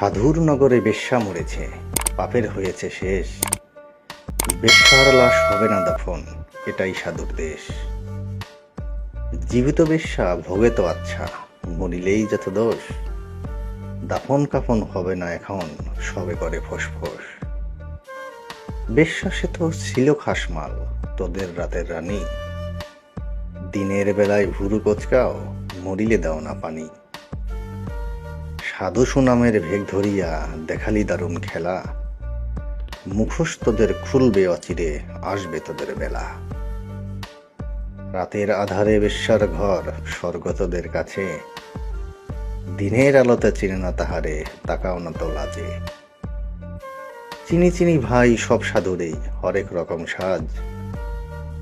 সাধুর নগরে বেশ্যা মরেছে, পাপের হয়েছে শেষ। বেশ্যার লাশ হবে না দাফন, এটাই সাধুর দেশ। জীবিত বেশ্যা, ভোগে তো আচ্ছা মরিলেই যত দোষ। দাফন কাফন হবে না এখন, সবে করে ফোসফোস। বেশ্যা সে তো ছিল খাসমাল, তোদের রাতের রানী। দিনের বেলায় ভুরু কচকাও, মরিলে দাও না পানি। সাধু সুনামের ভেগ ধরিয়া দেখালি দারুণ খেলা। মুখোশ তোদের খুলবে অচিরে, আসবে তোদের বেলা। রাতের আধারে বেশ্যার ঘর, স্বর্গ তোদের কাছে। দিনের আলোতে চিনে না তাহারে, তাকাও না তো লাজে। চিনি চিনি ভাই সব সাধুরেই, হরেক রকম সাজ।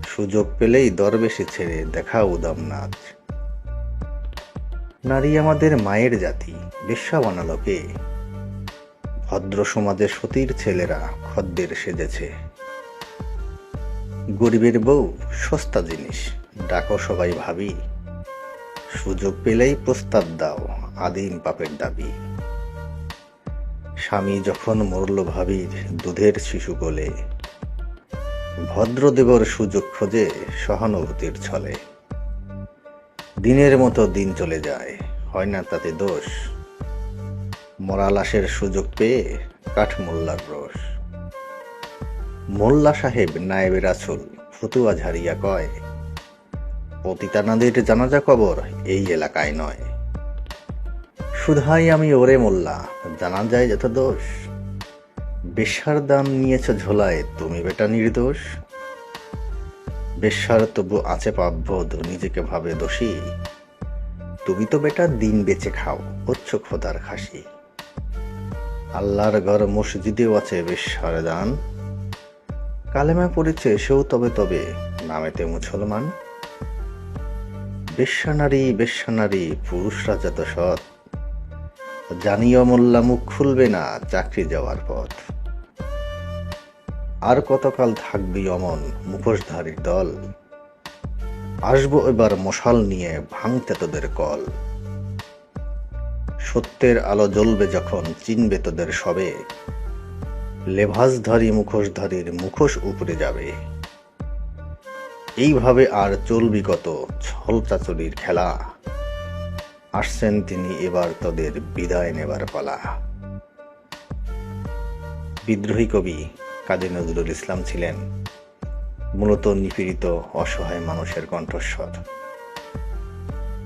সুযোগ পেলেই দরবেশে ছেড়ে দেখা উদম নাচ। নারী আমাদের মায়ের জাতি বেশ্যা বানালো কে ভদ্র সমাজে সতীর ছেলেরা খদ্দের সেজেছে। গরিবের বউ সস্তা জিনিস, ডাকো সবাই ভাবি। সুযোগ পেলেই প্রস্তাব দাও আদিম পাপের দাবি। স্বামী যখন মরল ভাবির দুধের শিশু কোলে, ভদ্রদেবর সুযোগ খোঁজে সহানুভূতির ছলে। দিনের মতো দিন চলে যায়, হয় না তাতে দোষ? মরা লাশের সুযোগ পেয়ে কাঠ মোল্লার রোষ মোল্লা সাহেব নায়েবের আসল ফতুয়া ঝাড়িয়া কয়, পতিতানাদের জানাজা কবর এই এলাকায় নয়। শুধাই আমি ওরে মোল্লা জানা যায় যত দোষ। বেশ্যার দাম নিয়েছ ঝোলায় তুমি বেটা নির্দোষ। বেশ্যার তবু আছে পাপবোধ, নিজেকে ভাবে দোষী। তুমি তো বেটা দিন বেঁচে খাও হচ্ছ খোদার খাসি। আল্লাহর ঘর মসজিদেও আছে বেশ্যার দান। কালেমা পড়েছে, সেও তবে তবে, নামেতে মুসলমান। বেশ্যানারী বেশ্যানারী পুরুষরা যত সৎ। জানিও মোল্লা, মুখ খুলবে না, চাকরি যাওয়ার পথ। আর কতকাল থাকবি অমন মুখোশধারীর দল? আসব এবার মশাল নিয়ে ভাঙতে তোদের কল। সত্যের আলো জ্বলবে যখন চিনবে তোদের সবে। লেভাসধারী মুখোশধারীর মুখোশ উপরে যাবে। এইভাবে আর চলবি কত ছল চাচুরির খেলা? আসছেন তিনি এবার তোদের বিদায় নেবার পালা। বিদ্রোহী কবি কাজী নজরুল ইসলাম ছিলেন মূলত নিপীড়িত, অসহায় মানুষের কণ্ঠস্বর।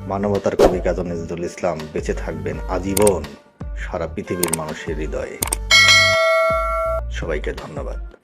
মানবতার কবি কাজী নজরুল ইসলাম বেঁচে থাকবেন আজীবন সারা পৃথিবীর মানুষের হৃদয়ে। সবাইকে ধন্যবাদ।